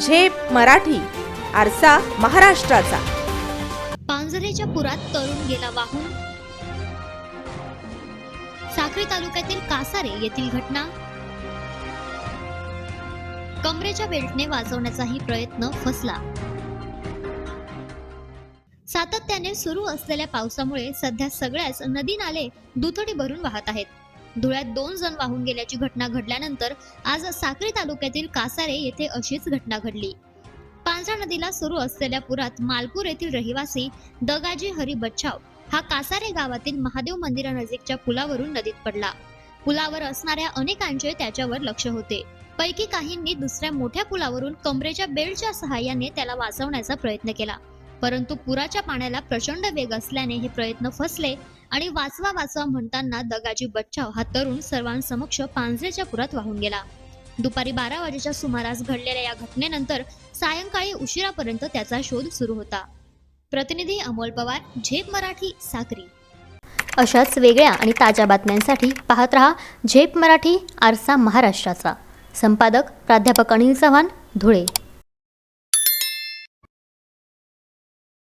झेप मराठी आरसा महाराष्ट्राचा. पांझरेच्या पुरात तरुण गेला वाहून. साखरे तालुक्यातील कासारे येथील घटना. कमरेच्या बेल्टने वाचवण्याचाही प्रयत्न फसला. सातत्याने सुरू असलेल्या पावसामुळे सध्या सगळ्याच नदी नाले दुथडी भरून वाहत आहेत. धुळ्यात दोन जण वाहून गेल्याची घटना घडल्यानंतर आज साक्री तालुक्यातील कासारे येथे अशीच घटना घडली. पांझरा नदीला सुरू असलेल्या पुरात मालपूर येथील रहिवासी दगाजी हरी बच्छाव हा कासारे गावातील महादेव मंदिरानजीकच्या पुलावरून नदीत पडला. पुलावर असणाऱ्या अनेकांचे त्याच्यावर लक्ष होते. पैकी काहींनी दुसऱ्या मोठ्या पुलावरून कमरेच्या बेल्टच्या सहाय्याने त्याला वाचवण्याचा प्रयत्न केला. परंतु पुराच्या पाण्याला प्रचंड वेग असल्याने हे प्रयत्न फसले आणि वाचवा वाचवा म्हणताना दगाजी बच्चाव हा तरुण सर्वांसमक्ष पांझरेच्या पुरात वाहून गेला. दुपारी बारा वाजेच्या सुमारास घडलेल्या या घटनेनंतर सायंकाळी उशिरापर्यंत त्याचा शोध सुरू होता. प्रतिनिधी अमोल पवार झेप मराठी साक्री. अशाच वेगळ्या आणि ताज्या बातम्यांसाठी पाहत रहा झेप मराठी आरसा महाराष्ट्राचा. संपादक प्राध्यापक अनिल चव्हाण धुळे.